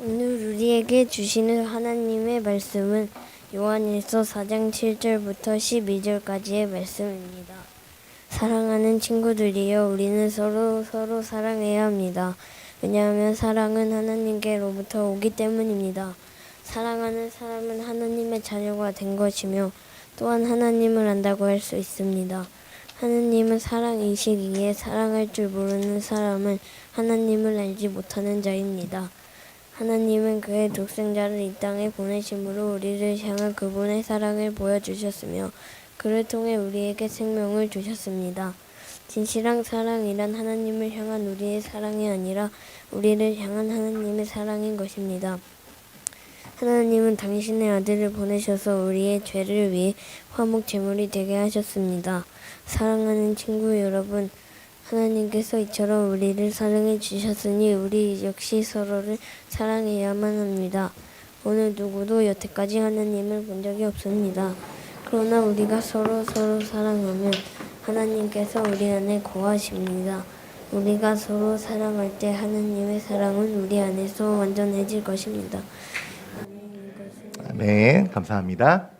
오늘 우리에게 주시는 하나님의 말씀은 요한일서 4장 7절부터 12절까지의 말씀입니다. 사랑하는 친구들이여 우리는 서로 서로 사랑해야 합니다. 왜냐하면 사랑은 하나님께로부터 오기 때문입니다. 사랑하는 사람은 하나님의 자녀가 된 것이며 또한 하나님을 안다고 할 수 있습니다. 하나님은 사랑이시기에 사랑할 줄 모르는 사람은 하나님을 알지 못하는 자입니다. 하나님은 그의 독생자를 이 땅에 보내심으로 우리를 향한 그분의 사랑을 보여주셨으며 그를 통해 우리에게 생명을 주셨습니다. 진실한 사랑이란 하나님을 향한 우리의 사랑이 아니라 우리를 향한 하나님의 사랑인 것입니다. 하나님은 당신의 아들을 보내셔서 우리의 죄를 위해 화목 제물이 되게 하셨습니다. 사랑하는 친구 여러분, 하나님께서 이처럼 우리를 사랑해 주셨으니 우리 역시 서로를 사랑해야만 합니다. 어느 누구도 여태까지 하나님을 본 적이 없습니다. 그러나 우리가 서로 서로 사랑하면 하나님께서 우리 안에 거하십니다. 우리가 서로 사랑할 때 하나님의 사랑은 우리 안에서 완전해질 것입니다. 네, 감사합니다.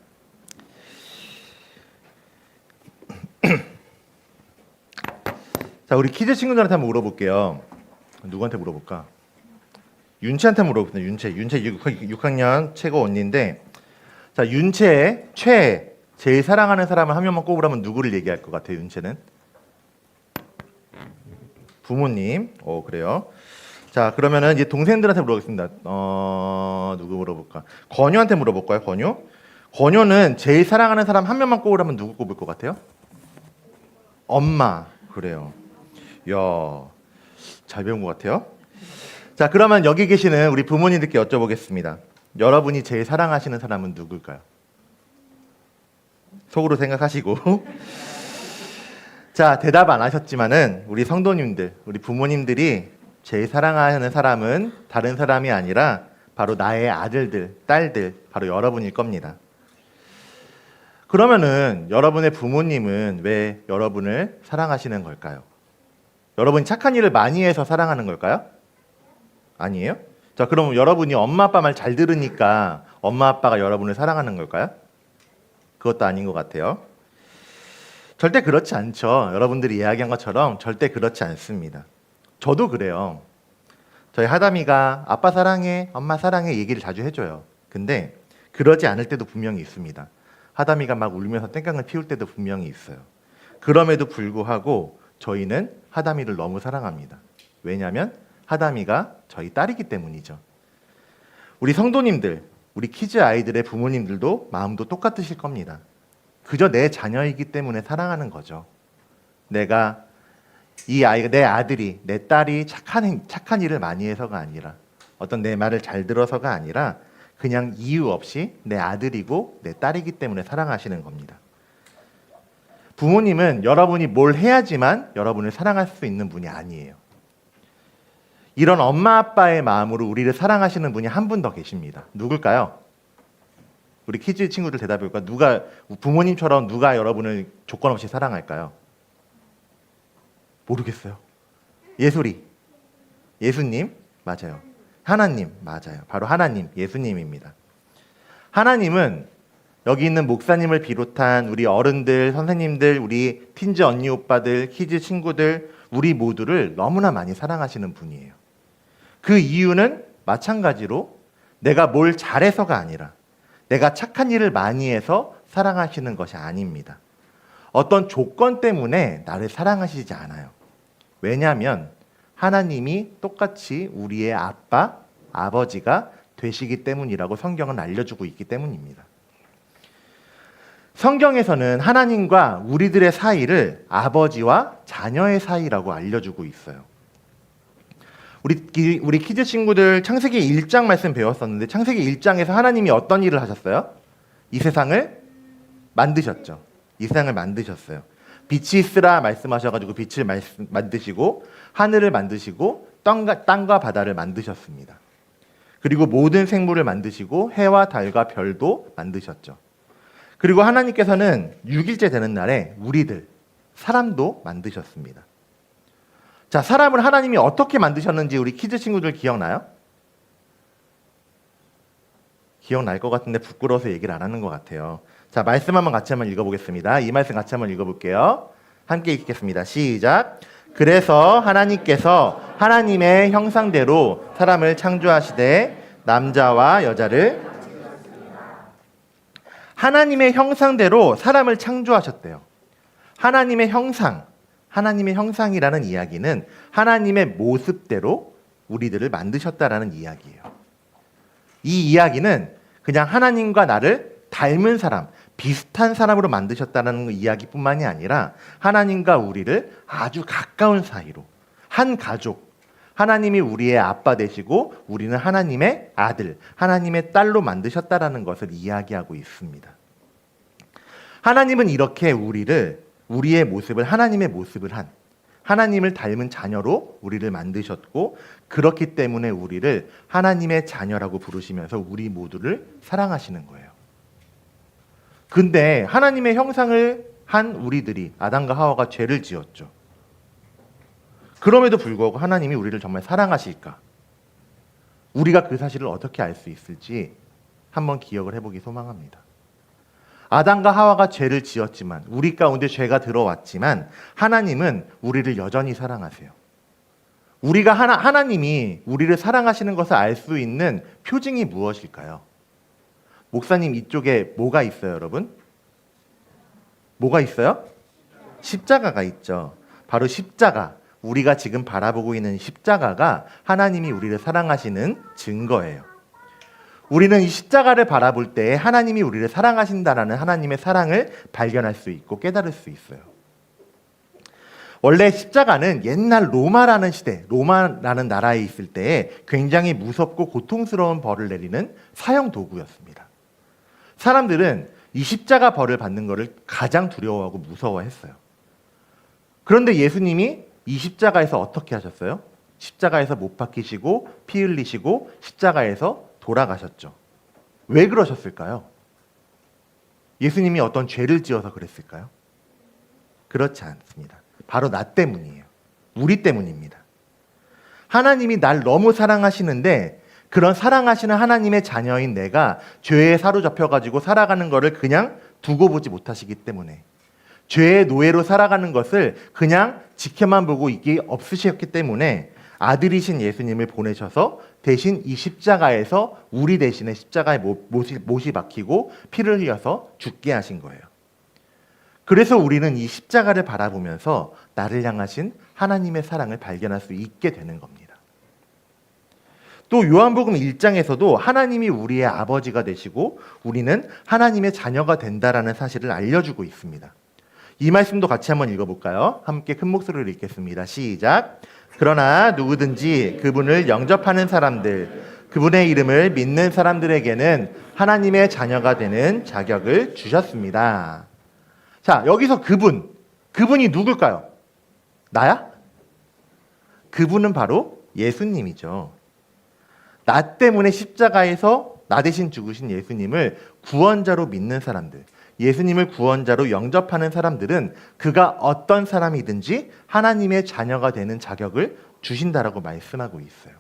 자, 우리 키즈 친구들한테 한번 물어볼게요. 누구한테 물어볼까? 윤채한테 물어봅니다. 윤채. 윤채 6, 학년 최고 언니인데, 자, 윤채의 최애, 제일 사랑하는 사람을 한 명만 꼽으라면 누구를 얘기할 것 같아요, 윤채는? 부모님. 어, 그래요. 자, 그러면은 이제 동생들한테 물어보겠습니다. 어, 누구 물어볼까? 건효한테 물어볼까요, 건효? 건효는 제일 사랑하는 사람 한 명만 꼽으라면 누구 꼽을 것 같아요? 엄마. 그래요. 이야, 잘 배운 것 같아요. 자, 그러면 여기 계시는 우리 부모님들께 여쭤보겠습니다. 여러분이 제일 사랑하시는 사람은 누굴까요? 속으로 생각하시고. 자, 대답 안 하셨지만은 우리 성도님들, 우리 부모님들이 제일 사랑하는 사람은 다른 사람이 아니라 바로 나의 아들들, 딸들, 바로 여러분일 겁니다. 그러면은 여러분의 부모님은 왜 여러분을 사랑하시는 걸까요? 여러분이 착한 일을 많이 해서 사랑하는 걸까요? 아니에요? 자, 그럼 여러분이 엄마 아빠 말 잘 들으니까 엄마 아빠가 여러분을 사랑하는 걸까요? 그것도 아닌 것 같아요. 절대 그렇지 않죠. 여러분들이 이야기한 것처럼 절대 그렇지 않습니다. 저도 그래요. 저희 하담이가 아빠 사랑해, 엄마 사랑해 얘기를 자주 해줘요. 근데 그러지 않을 때도 분명히 있습니다. 하담이가 막 울면서 땡깡을 피울 때도 분명히 있어요. 그럼에도 불구하고 저희는 하담이를 너무 사랑합니다. 왜냐하면 하담이가 저희 딸이기 때문이죠. 우리 성도님들, 우리 키즈 아이들의 부모님들도 마음도 똑같으실 겁니다. 그저 내 자녀이기 때문에 사랑하는 거죠. 내가 이 아이가 내 아들이 내 딸이 착한 행- 착한 일을 많이 해서가 아니라 어떤 내 말을 잘 들어서가 아니라 그냥 이유 없이 내 아들이고 내 딸이기 때문에 사랑하시는 겁니다. 부모님은 여러분이 뭘 해야지만 여러분을 사랑할 수 있는 분이 아니에요. 이런 엄마 아빠의 마음으로 우리를 사랑하시는 분이 한 분 더 계십니다. 누굴까요? 우리 키즈 친구들 대답해 볼까? 누가 부모님처럼 누가 여러분을 조건 없이 사랑할까요? 모르겠어요. 예술이. 예수님 맞아요. 하나님 맞아요. 바로 하나님 예수님입니다. 하나님은 여기 있는 목사님을 비롯한 우리 어른들, 선생님들, 우리 틴즈 언니 오빠들, 키즈 친구들 우리 모두를 너무나 많이 사랑하시는 분이에요. 그 이유는 마찬가지로 내가 뭘 잘해서가 아니라 내가 착한 일을 많이 해서 사랑하시는 것이 아닙니다. 어떤 조건 때문에 나를 사랑하시지 않아요. 왜냐하면 하나님이 똑같이 우리의 아빠, 아버지가 되시기 때문이라고 성경은 알려주고 있기 때문입니다. 성경에서는 하나님과 우리들의 사이를 아버지와 자녀의 사이라고 알려주고 있어요. 우리 기- 우리 키즈 친구들 창세기 1장 말씀 배웠었는데 창세기 1장에서 하나님이 어떤 일을 하셨어요? 이 세상을 만드셨죠. 이 세상을 만드셨어요. 빛이 있으라 말씀하셔가지고 빛을 말씀- 만드시고 하늘을 만드시고 땅과, 땅과 바다를 만드셨습니다. 그리고 모든 생물을 만드시고 해와 달과 별도 만드셨죠. 그리고 하나님께서는 6일째 되는 날에 우리들 사람도 만드셨습니다. 자, 사람을 하나님이 어떻게 만드셨는지 우리 키즈 친구들 기억나요? 기억날 것 같은데 부끄러워서 얘기를 안 하는 것 같아요. 자, 말씀 한번 같이 한번 읽어보겠습니다. 이 말씀 같이 한번 읽어볼게요. 함께 읽겠습니다. 시작. 그래서 하나님께서 하나님의 형상대로 사람을 창조하시되 남자와 여자를 하나님의 형상대로 사람을 창조하셨대요. 하나님의 형상, 하나님의 형상이라는 이야기는 하나님의 모습대로 우리들을 만드셨다라는 이야기예요. 이 이야기는 그냥 하나님과 나를 닮은 사람, 비슷한 사람으로 만드셨다는 이야기뿐만이 아니라 하나님과 우리를 아주 가까운 사이로 한 가족, 하나님이 우리의 아빠 되시고 우리는 하나님의 아들, 하나님의 딸로 만드셨다라는 것을 이야기하고 있습니다. 하나님은 이렇게 우리를 우리의 모습을 하나님의 모습을 한 하나님을 닮은 자녀로 우리를 만드셨고 그렇기 때문에 우리를 하나님의 자녀라고 부르시면서 우리 모두를 사랑하시는 거예요. 근데 하나님의 형상을 한 우리들이 아담과 하와가 죄를 지었죠. 그럼에도 불구하고 하나님이 우리를 정말 사랑하실까? 우리가 그 사실을 어떻게 알 수 있을지 한번 기억을 해보기 소망합니다. 아담과 하와가 죄를 지었지만 우리 가운데 죄가 들어왔지만 하나님은 우리를 여전히 사랑하세요. 우리가 하나 하나님이 우리를 사랑하시는 것을 알 수 있는 표징이 무엇일까요? 목사님 이쪽에 뭐가 있어요, 여러분? 뭐가 있어요? 십자가가 있죠. 바로 십자가. 우리가 지금 바라보고 있는 십자가가 하나님이 우리를 사랑하시는 증거예요. 우리는 이 십자가를 바라볼 때 하나님이 우리를 사랑하신다라는 하나님의 사랑을 발견할 수 있고 깨달을 수 있어요. 원래 십자가는 옛날 로마라는 시대, 로마라는 나라에 있을 때 굉장히 무섭고 고통스러운 벌을 내리는 사형 도구였습니다. 사람들은 이 십자가 벌을 받는 것을 가장 두려워하고 무서워했어요. 그런데 예수님이 이 십자가에서 어떻게 하셨어요? 십자가에서 못 박히시고 피 흘리시고 십자가에서 돌아가셨죠. 왜 그러셨을까요? 예수님이 어떤 죄를 지어서 그랬을까요? 그렇지 않습니다. 바로 나 때문이에요. 우리 때문입니다. 하나님이 날 너무 사랑하시는데 그런 사랑하시는 하나님의 자녀인 내가 죄에 사로잡혀 가지고 살아가는 것을 그냥 두고 보지 못하시기 때문에 죄의 노예로 살아가는 것을 그냥 지켜만 보고 있기 없으셨기 때문에 아들이신 예수님을 보내셔서 대신 이 십자가에서 우리 대신에 십자가에 못- 못이, 못이 박히고 피를 흘려서 죽게 하신 거예요. 그래서 우리는 이 십자가를 바라보면서 나를 향하신 하나님의 사랑을 발견할 수 있게 되는 겁니다. 또 요한복음 1장에서도 하나님이 우리의 아버지가 되시고 우리는 하나님의 자녀가 된다라는 사실을 알려주고 있습니다. 이 말씀도 같이 한번 읽어볼까요? 함께 큰 목소리로 읽겠습니다. 시작. 그러나 누구든지 그분을 영접하는 사람들, 그분의 이름을 믿는 사람들에게는 하나님의 자녀가 되는 자격을 주셨습니다. 자, 여기서 그분, 그분이 누굴까요? 나야? 그분은 바로 예수님이죠. 나 때문에 십자가에서 나 대신 죽으신 예수님을 구원자로 믿는 사람들, 예수님을 구원자로 영접하는 사람들은 그가 어떤 사람이든지 하나님의 자녀가 되는 자격을 주신다라고 말씀하고 있어요.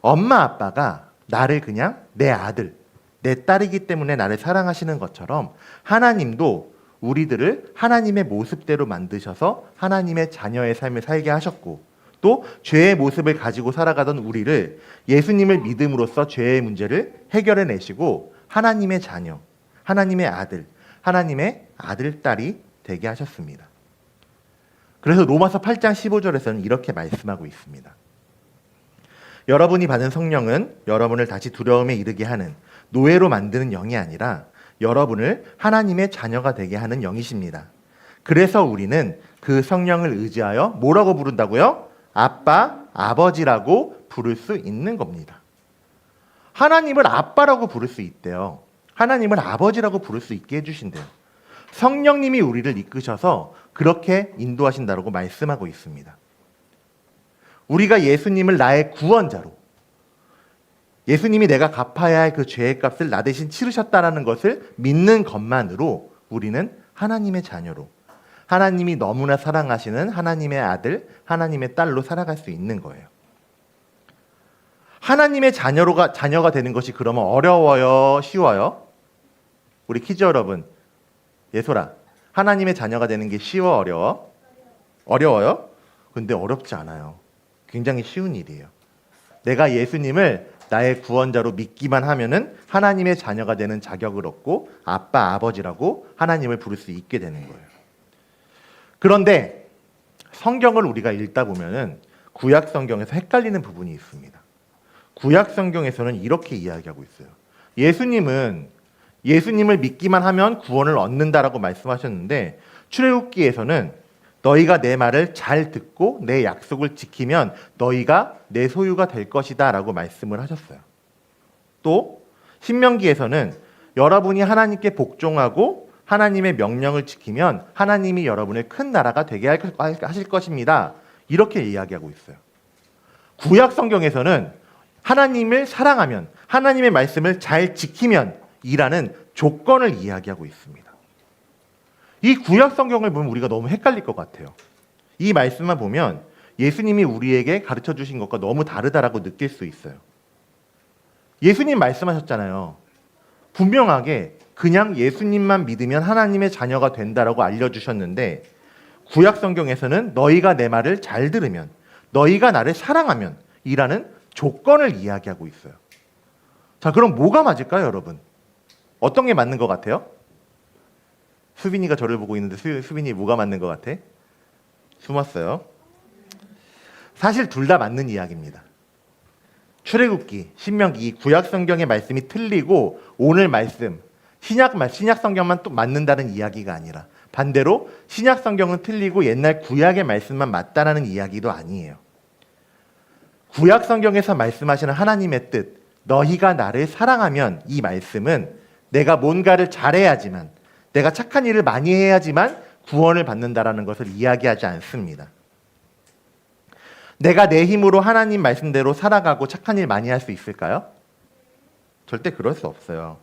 엄마 아빠가 나를 그냥 내 아들, 내 딸이기 때문에 나를 사랑하시는 것처럼 하나님도 우리들을 하나님의 모습대로 만드셔서 하나님의 자녀의 삶을 살게 하셨고 또 죄의 모습을 가지고 살아가던 우리를 예수님을 믿음으로써 죄의 문제를 해결해 내시고 하나님의 자녀, 하나님의 아들, 하나님의 아들, 딸이 되게 하셨습니다. 그래서 로마서 8장 15절에서는 이렇게 말씀하고 있습니다. 여러분이 받은 성령은 여러분을 다시 두려움에 이르게 하는 노예로 만드는 영이 아니라 여러분을 하나님의 자녀가 되게 하는 영이십니다. 그래서 우리는 그 성령을 의지하여 뭐라고 부른다고요? 아빠, 아버지라고 부를 수 있는 겁니다. 하나님을 아빠라고 부를 수 있대요. 하나님을 아버지라고 부를 수 있게 해주신대요. 성령님이 우리를 이끄셔서 그렇게 인도하신다고 말씀하고 있습니다. 우리가 예수님을 나의 구원자로 예수님이 내가 갚아야 할 그 죄의 값을 나 대신 치르셨다라는 것을 믿는 것만으로 우리는 하나님의 자녀로 하나님이 너무나 사랑하시는 하나님의 아들, 하나님의 딸로 살아갈 수 있는 거예요. 하나님의 자녀로가 자녀가 되는 것이 그러면 어려워요, 쉬워요? 우리 키즈 여러분, 예솔아, 하나님의 자녀가 되는 게 쉬워, 어려워? 어려워요? 근데 어렵지 않아요. 굉장히 쉬운 일이에요. 내가 예수님을 나의 구원자로 믿기만 하면은 하나님의 자녀가 되는 자격을 얻고 아빠, 아버지라고 하나님을 부를 수 있게 되는 거예요. 그런데 성경을 우리가 읽다 보면은 구약 성경에서 헷갈리는 부분이 있습니다. 구약 성경에서는 이렇게 이야기하고 있어요. 예수님은 예수님을 믿기만 하면 구원을 얻는다라고 말씀하셨는데 출애굽기에서는 너희가 내 말을 잘 듣고 내 약속을 지키면 너희가 내 소유가 될 것이다라고 말씀을 하셨어요. 또 신명기에서는 여러분이 하나님께 복종하고 하나님의 명령을 지키면 하나님이 여러분을 큰 나라가 되게 하실 것입니다. 이렇게 이야기하고 있어요. 구약 성경에서는 하나님을 사랑하면 하나님의 말씀을 잘 지키면 이라는 조건을 이야기하고 있습니다. 이 구약 성경을 보면 우리가 너무 헷갈릴 것 같아요. 이 말씀만 보면 예수님이 우리에게 가르쳐 주신 것과 너무 다르다라고 느낄 수 있어요. 예수님 말씀하셨잖아요. 분명하게 그냥 예수님만 믿으면 하나님의 자녀가 된다라고 알려주셨는데 구약 성경에서는 너희가 내 말을 잘 들으면 너희가 나를 사랑하면 이라는 조건을 이야기하고 있어요. 자, 그럼 뭐가 맞을까요, 여러분? 어떤 게 맞는 것 같아요? 수빈이가 저를 보고 있는데 수, 수빈이 뭐가 맞는 것 같아? 숨었어요. 사실 둘 다 맞는 이야기입니다. 출애굽기, 신명기, 구약 성경의 말씀이 틀리고 오늘 말씀 신약 말 신약 성경만 또 맞는다는 이야기가 아니라 반대로 신약 성경은 틀리고 옛날 구약의 말씀만 맞다라는 이야기도 아니에요. 구약 성경에서 말씀하시는 하나님의 뜻, 너희가 나를 사랑하면 이 말씀은 내가 뭔가를 잘해야지만 내가 착한 일을 많이 해야지만 구원을 받는다라는 것을 이야기하지 않습니다. 내가 내 힘으로 하나님 말씀대로 살아가고 착한 일 많이 할 수 있을까요? 절대 그럴 수 없어요.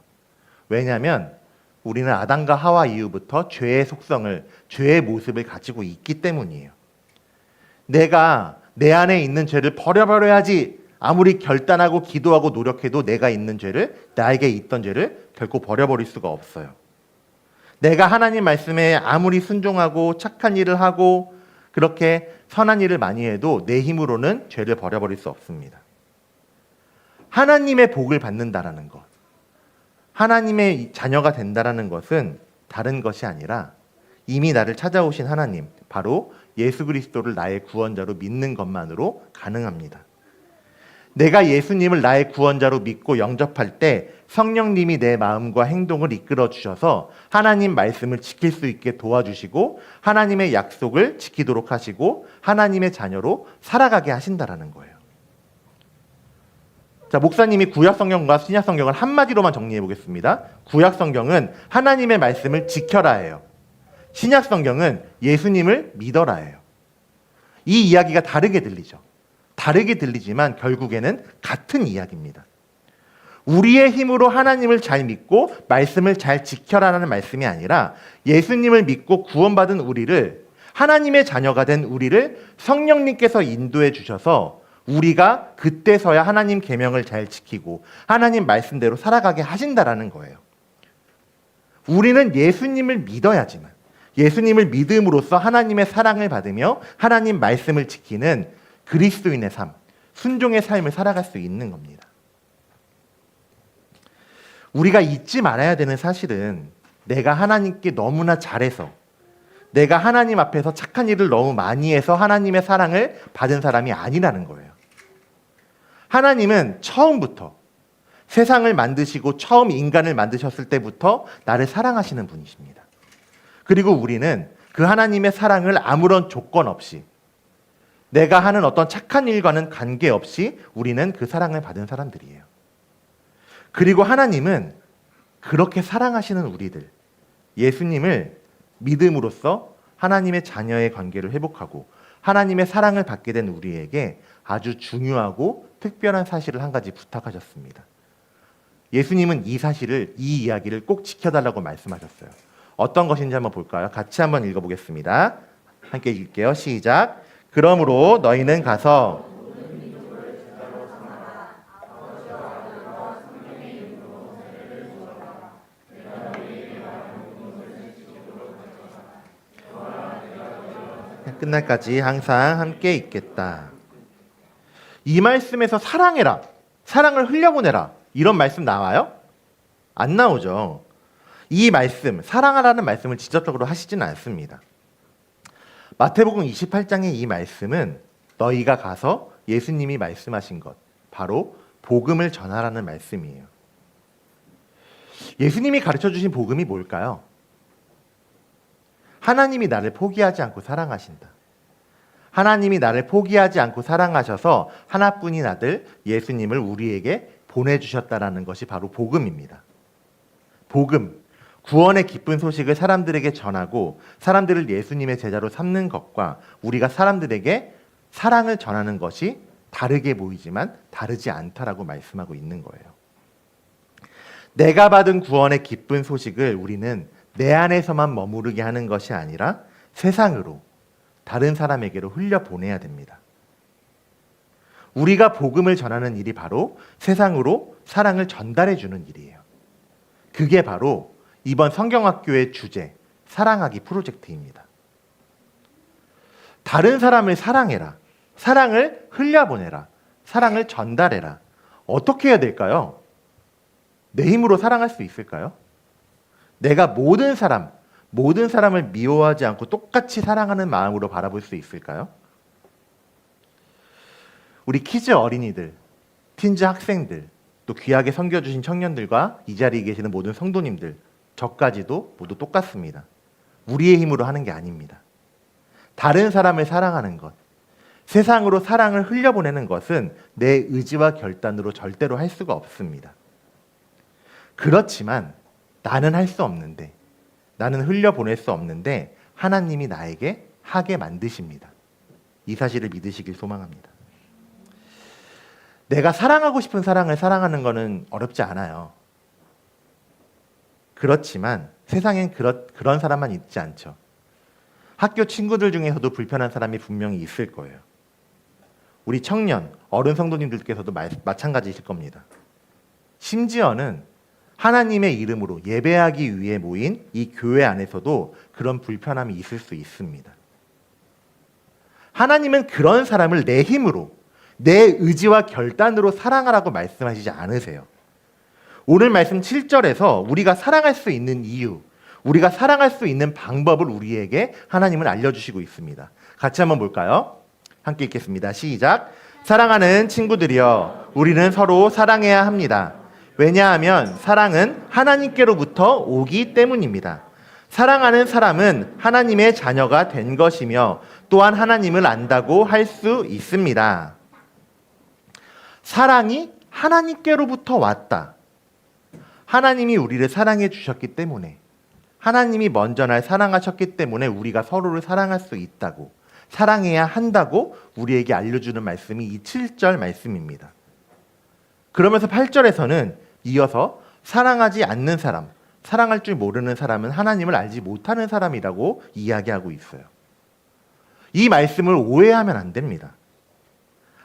왜냐하면 우리는 아담과 하와 이후부터 죄의 속성을, 죄의 모습을 가지고 있기 때문이에요. 내가 내 안에 있는 죄를 버려버려야지 아무리 결단하고 기도하고 노력해도 내가 있는 죄를, 나에게 있던 죄를 결코 버려버릴 수가 없어요. 내가 하나님 말씀에 아무리 순종하고 착한 일을 하고 그렇게 선한 일을 많이 해도 내 힘으로는 죄를 버려버릴 수 없습니다. 하나님의 복을 받는다라는 것, 하나님의 자녀가 된다라는 것은 다른 것이 아니라 이미 나를 찾아오신 하나님, 바로 예수 그리스도를 나의 구원자로 믿는 것만으로 가능합니다. 내가 예수님을 나의 구원자로 믿고 영접할 때 성령님이 내 마음과 행동을 이끌어 주셔서 하나님 말씀을 지킬 수 있게 도와주시고 하나님의 약속을 지키도록 하시고 하나님의 자녀로 살아가게 하신다라는 거예요. 자, 목사님이 구약 성경과 신약 성경을 한마디로만 정리해 보겠습니다. 구약 성경은 하나님의 말씀을 지켜라예요. 신약 성경은 예수님을 믿어라예요. 이 이야기가 다르게 들리죠. 다르게 들리지만 결국에는 같은 이야기입니다. 우리의 힘으로 하나님을 잘 믿고 말씀을 잘 지켜라라는 말씀이 아니라 예수님을 믿고 구원받은 우리를 하나님의 자녀가 된 우리를 성령님께서 인도해 주셔서 우리가 그때서야 하나님 계명을 잘 지키고 하나님 말씀대로 살아가게 하신다라는 거예요. 우리는 예수님을 믿어야지만 예수님을 믿음으로써 하나님의 사랑을 받으며 하나님 말씀을 지키는 그리스도인의 삶, 순종의 삶을 살아갈 수 있는 겁니다. 우리가 잊지 말아야 되는 사실은 내가 하나님께 너무나 잘해서 내가 하나님 앞에서 착한 일을 너무 많이 해서 하나님의 사랑을 받은 사람이 아니라는 거예요. 하나님은 처음부터 세상을 만드시고 처음 인간을 만드셨을 때부터 나를 사랑하시는 분이십니다. 그리고 우리는 그 하나님의 사랑을 아무런 조건 없이 내가 하는 어떤 착한 일과는 관계없이 우리는 그 사랑을 받은 사람들이에요. 그리고 하나님은 그렇게 사랑하시는 우리들, 예수님을 믿음으로써 하나님의 자녀의 관계를 회복하고 하나님의 사랑을 받게 된 우리에게 아주 중요하고 특별한 사실을 한 가지 부탁하셨습니다. 예수님은 이 사실을, 이 이야기를 꼭 지켜달라고 말씀하셨어요. 어떤 것인지 한번 볼까요? 같이 한번 읽어보겠습니다. 함께 읽을게요. 시작. 그러므로 너희는 가서 끝날까지 항상 함께 있겠다. 이 말씀에서 사랑해라. 사랑을 흘려보내라. 이런 말씀 나와요? 안 나오죠. 이 말씀, 사랑하라는 말씀을 직접적으로 하시지는 않습니다. 마태복음 28장의 이 말씀은 너희가 가서 예수님이 말씀하신 것, 바로 복음을 전하라는 말씀이에요. 예수님이 가르쳐 주신 복음이 뭘까요? 하나님이 나를 포기하지 않고 사랑하신다. 하나님이 나를 포기하지 않고 사랑하셔서 하나뿐인 아들 예수님을 우리에게 보내주셨다라는 것이 바로 복음입니다. 복음, 구원의 기쁜 소식을 사람들에게 전하고 사람들을 예수님의 제자로 삼는 것과 우리가 사람들에게 사랑을 전하는 것이 다르게 보이지만 다르지 않다라고 말씀하고 있는 거예요. 내가 받은 구원의 기쁜 소식을 우리는 내 안에서만 머무르게 하는 것이 아니라 세상으로 다른 사람에게로 흘려 보내야 됩니다. 우리가 복음을 전하는 일이 바로 세상으로 사랑을 전달해 주는 일이에요. 그게 바로 이번 성경학교의 주제 사랑하기 프로젝트입니다. 다른 사람을 사랑해라. 사랑을 흘려보내라. 사랑을 전달해라. 어떻게 해야 될까요? 내 힘으로 사랑할 수 있을까요? 내가 모든 사람, 모든 사람을 미워하지 않고 똑같이 사랑하는 마음으로 바라볼 수 있을까요? 우리 키즈 어린이들, 틴즈 학생들, 또 귀하게 섬겨주신 청년들과 이 자리에 계시는 모든 성도님들, 저까지도 모두 똑같습니다. 우리의 힘으로 하는 게 아닙니다. 다른 사람을 사랑하는 것, 세상으로 사랑을 흘려보내는 것은 내 의지와 결단으로 절대로 할 수가 없습니다. 그렇지만 나는 할 수 없는데, 나는 흘려보낼 수 없는데 하나님이 나에게 하게 만드십니다. 이 사실을 믿으시길 소망합니다. 내가 사랑하고 싶은 사랑을 사랑하는 것은 어렵지 않아요. 그렇지만 세상엔 그런, 그런 사람만 있지 않죠. 학교 친구들 중에서도 불편한 사람이 분명히 있을 거예요. 우리 청년, 어른 성도님들께서도 마, 마찬가지이실 겁니다. 심지어는 하나님의 이름으로 예배하기 위해 모인 이 교회 안에서도 그런 불편함이 있을 수 있습니다. 하나님은 그런 사람을 내 힘으로, 내 의지와 결단으로 사랑하라고 말씀하시지 않으세요. 오늘 말씀 7절에서 우리가 사랑할 수 있는 이유, 우리가 사랑할 수 있는 방법을 우리에게 하나님은 알려주시고 있습니다. 같이 한번 볼까요? 함께 읽겠습니다. 시작. 사랑하는 친구들이여, 우리는 서로 사랑해야 합니다. 왜냐하면 사랑은 하나님께로부터 오기 때문입니다. 사랑하는 사람은 하나님의 자녀가 된 것이며 또한 하나님을 안다고 할 수 있습니다. 사랑이 하나님께로부터 왔다. 하나님이 우리를 사랑해 주셨기 때문에 하나님이 먼저 날 사랑하셨기 때문에 우리가 서로를 사랑할 수 있다고 사랑해야 한다고 우리에게 알려주는 말씀이 이 7절 말씀입니다. 그러면서 8절에서는 이어서 사랑하지 않는 사람, 사랑할 줄 모르는 사람은 하나님을 알지 못하는 사람이라고 이야기하고 있어요. 이 말씀을 오해하면 안 됩니다.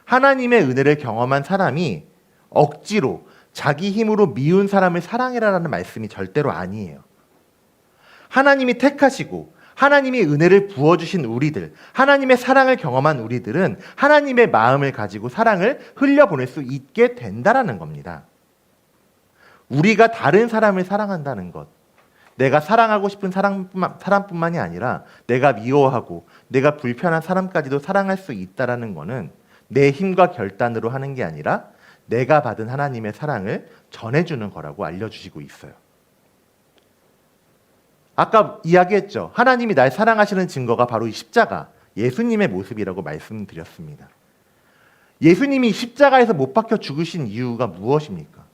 하나님의 은혜를 경험한 사람이 억지로 자기 힘으로 미운 사람을 사랑해라라는 말씀이 절대로 아니에요. 하나님이 택하시고 하나님이 은혜를 부어주신 우리들, 하나님의 사랑을 경험한 우리들은 하나님의 마음을 가지고 사랑을 흘려보낼 수 있게 된다라는 겁니다. 우리가 다른 사람을 사랑한다는 것, 내가 사랑하고 싶은 사람뿐만, 사람뿐만이 아니라 내가 미워하고 내가 불편한 사람까지도 사랑할 수 있다라는 것은 내 힘과 결단으로 하는 게 아니라 내가 받은 하나님의 사랑을 전해주는 거라고 알려주시고 있어요. 아까 이야기했죠. 하나님이 날 사랑하시는 증거가 바로 이 십자가, 예수님의 모습이라고 말씀드렸습니다. 예수님이 십자가에서 못 박혀 죽으신 이유가 무엇입니까?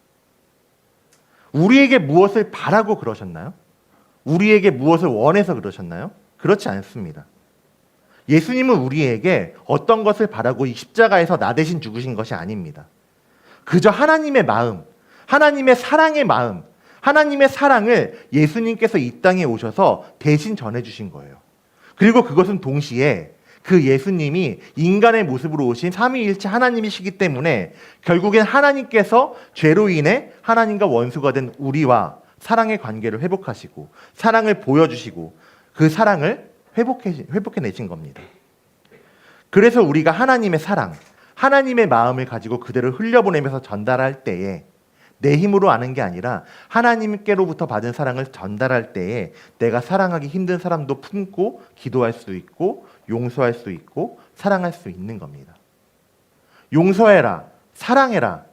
우리에게 무엇을 바라고 그러셨나요? 우리에게 무엇을 원해서 그러셨나요? 그렇지 않습니다. 예수님은 우리에게 어떤 것을 바라고 이 십자가에서 나 대신 죽으신 것이 아닙니다. 그저 하나님의 마음, 하나님의 사랑의 마음, 하나님의 사랑을 예수님께서 이 땅에 오셔서 대신 전해주신 거예요. 그리고 그것은 동시에 그 예수님이 인간의 모습으로 오신 삼위일체 하나님이시기 때문에 결국엔 하나님께서 죄로 인해 하나님과 원수가 된 우리와 사랑의 관계를 회복하시고 사랑을 보여주시고 그 사랑을 회복해, 회복해내신 겁니다. 그래서 우리가 하나님의 사랑, 하나님의 마음을 가지고 그대로 흘려보내면서 전달할 때에 내 힘으로 아는 게 아니라 하나님께로부터 받은 사랑을 전달할 때에 내가 사랑하기 힘든 사람도 품고 기도할 수 있고 용서할 수 있고 사랑할 수 있는 겁니다. 용서해라, 사랑해라.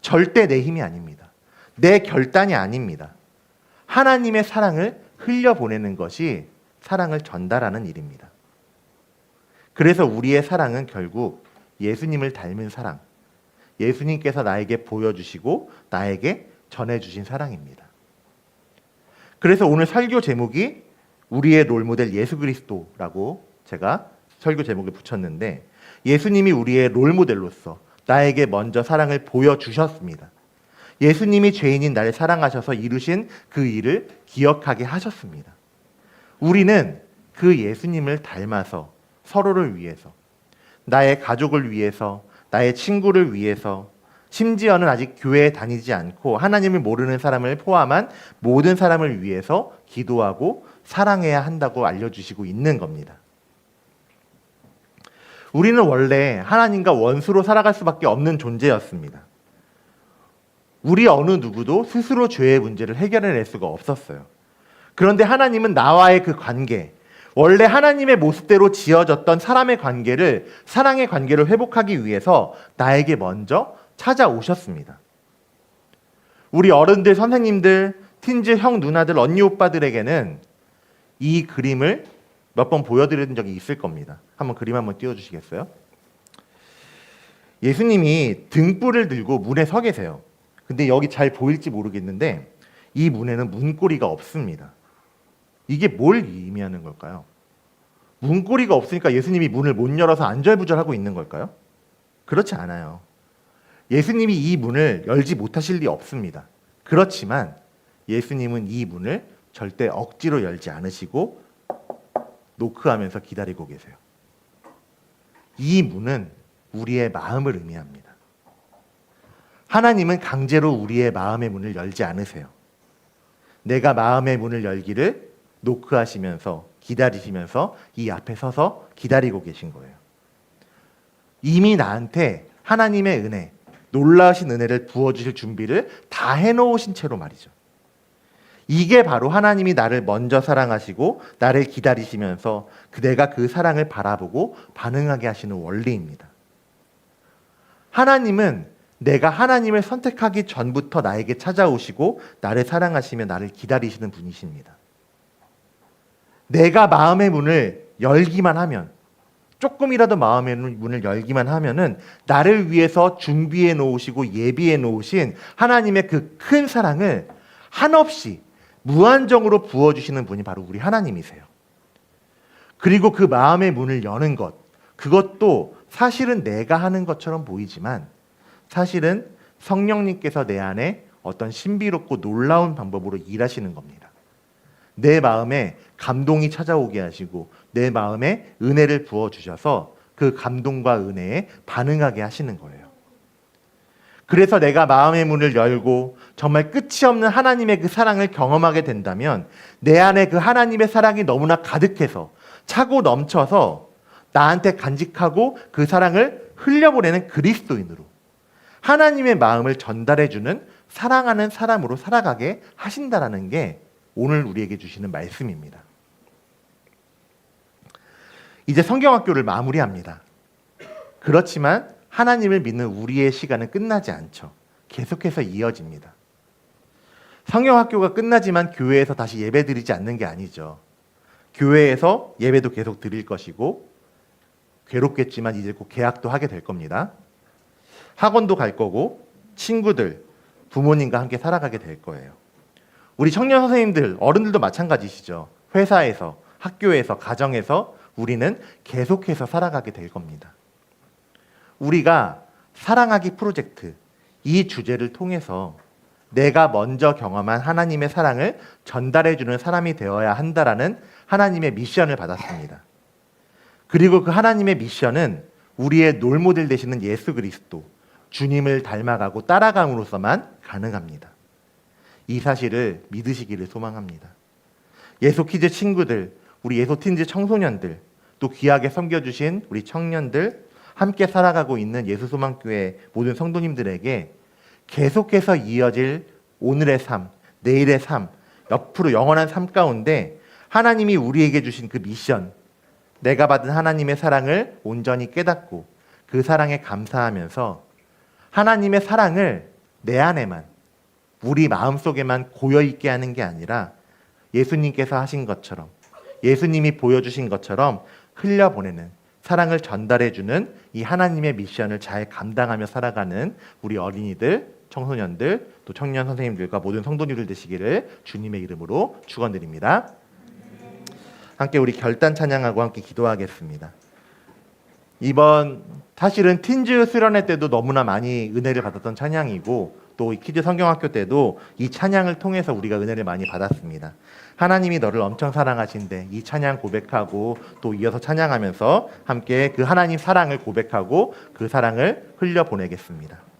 절대 내 힘이 아닙니다. 내 결단이 아닙니다. 하나님의 사랑을 흘려보내는 것이 사랑을 전달하는 일입니다. 그래서 우리의 사랑은 결국 예수님을 닮은 사랑, 예수님께서 나에게 보여주시고 나에게 전해주신 사랑입니다. 그래서 오늘 설교 제목이 우리의 롤모델 예수 그리스도라고 제가 설교 제목을 붙였는데 예수님이 우리의 롤모델로서 나에게 먼저 사랑을 보여주셨습니다. 예수님이 죄인인 나를 사랑하셔서 이루신 그 일을 기억하게 하셨습니다. 우리는 그 예수님을 닮아서 서로를 위해서, 나의 가족을 위해서, 나의 친구를 위해서, 심지어는 아직 교회에 다니지 않고 하나님을 모르는 사람을 포함한 모든 사람을 위해서 기도하고 사랑해야 한다고 알려주시고 있는 겁니다. 우리는 원래 하나님과 원수로 살아갈 수밖에 없는 존재였습니다. 우리 어느 누구도 스스로 죄의 문제를 해결해낼 수가 없었어요. 그런데 하나님은 나와의 그 관계, 원래 하나님의 모습대로 지어졌던 사람의 관계를 사랑의 관계를 회복하기 위해서 나에게 먼저 찾아오셨습니다. 우리 어른들, 선생님들, 틴즈 형 누나들, 언니 오빠들에게는 이 그림을 몇 번 보여드린 적이 있을 겁니다. 한번 그림 한번 띄워주시겠어요? 예수님이 등불을 들고 문에 서 계세요. 근데 여기 잘 보일지 모르겠는데 이 문에는 문고리가 없습니다. 이게 뭘 의미하는 걸까요? 문고리가 없으니까 예수님이 문을 못 열어서 안절부절하고 있는 걸까요? 그렇지 않아요. 예수님이 이 문을 열지 못하실 리 없습니다. 그렇지만 예수님은 이 문을 절대 억지로 열지 않으시고 노크하면서 기다리고 계세요. 이 문은 우리의 마음을 의미합니다. 하나님은 강제로 우리의 마음의 문을 열지 않으세요. 내가 마음의 문을 열기를 노크하시면서 기다리시면서 이 앞에 서서 기다리고 계신 거예요. 이미 나한테 하나님의 은혜, 놀라우신 은혜를 부어주실 준비를 다 해놓으신 채로 말이죠. 이게 바로 하나님이 나를 먼저 사랑하시고 나를 기다리시면서 그대가 그 사랑을 바라보고 반응하게 하시는 원리입니다. 하나님은 내가 하나님을 선택하기 전부터 나에게 찾아오시고 나를 사랑하시며 나를 기다리시는 분이십니다. 내가 마음의 문을 열기만 하면 조금이라도 마음의 문을 열기만 하면은 나를 위해서 준비해 놓으시고 예비해 놓으신 하나님의 그 큰 사랑을 한없이 무한정으로 부어 주시는 분이 바로 우리 하나님이세요. 그리고 그 마음의 문을 여는 것, 그것도 사실은 내가 하는 것처럼 보이지만 사실은 성령님께서 내 안에 어떤 신비롭고 놀라운 방법으로 일하시는 겁니다. 내 마음에 감동이 찾아오게 하시고 내 마음에 은혜를 부어 주셔서 그 감동과 은혜에 반응하게 하시는 거예요. 그래서 내가 마음의 문을 열고 정말 끝이 없는 하나님의 그 사랑을 경험하게 된다면 내 안에 그 하나님의 사랑이 너무나 가득해서 차고 넘쳐서 나한테 간직하고 그 사랑을 흘려보내는 그리스도인으로 하나님의 마음을 전달해주는 사랑하는 사람으로 살아가게 하신다라는 게 오늘 우리에게 주시는 말씀입니다. 이제 성경학교를 마무리합니다. 그렇지만 하나님을 믿는 우리의 시간은 끝나지 않죠. 계속해서 이어집니다. 성경학교가 끝나지만 교회에서 다시 예배 드리지 않는 게 아니죠. 교회에서 예배도 계속 드릴 것이고 괴롭겠지만 이제 곧 계약도 하게 될 겁니다. 학원도 갈 거고 친구들, 부모님과 함께 살아가게 될 거예요. 우리 청년 선생님들, 어른들도 마찬가지시죠. 회사에서, 학교에서, 가정에서 우리는 계속해서 살아가게 될 겁니다. 우리가 사랑하기 프로젝트 이 주제를 통해서 내가 먼저 경험한 하나님의 사랑을 전달해 주는 사람이 되어야 한다라는 하나님의 미션을 받았습니다. 그리고 그 하나님의 미션은 우리의 롤모델 되시는 예수 그리스도 주님을 닮아가고 따라감으로써만 가능합니다. 이 사실을 믿으시기를 소망합니다. 예소 키즈 친구들, 우리 예소 틴즈 청소년들, 또또 귀하게 섬겨주신 우리 청년들, 함께 살아가고 있는 예수소망교회 모든 성도님들에게 계속해서 이어질 오늘의 삶, 내일의 삶, 옆으로 영원한 삶 가운데 하나님이 우리에게 주신 그 미션, 내가 받은 하나님의 사랑을 온전히 깨닫고 그 사랑에 감사하면서 하나님의 사랑을 내 안에만 우리 마음속에만 고여 있게 하는 게 아니라 예수님께서 하신 것처럼 예수님이 보여주신 것처럼 흘려보내는 사랑을 전달해 주는 이 하나님의 미션을 잘 감당하며 살아가는 우리 어린이들, 청소년들, 또 청년 선생님들과 모든 성도님들 되시기를 주님의 이름으로 축원드립니다. 함께 우리 결단 찬양하고 함께 기도하겠습니다. 이번 사실은 틴즈 수련회 때도 너무나 많이 은혜를 받았던 찬양이고 또이 키즈 성경학교 때도 이 찬양을 통해서 우리가 은혜를 많이 받았습니다. 하나님이 너를 엄청 사랑하신데 이 찬양 고백하고 또 이어서 찬양하면서 함께 그 하나님 사랑을 고백하고 그 사랑을 흘려 보내겠습니다.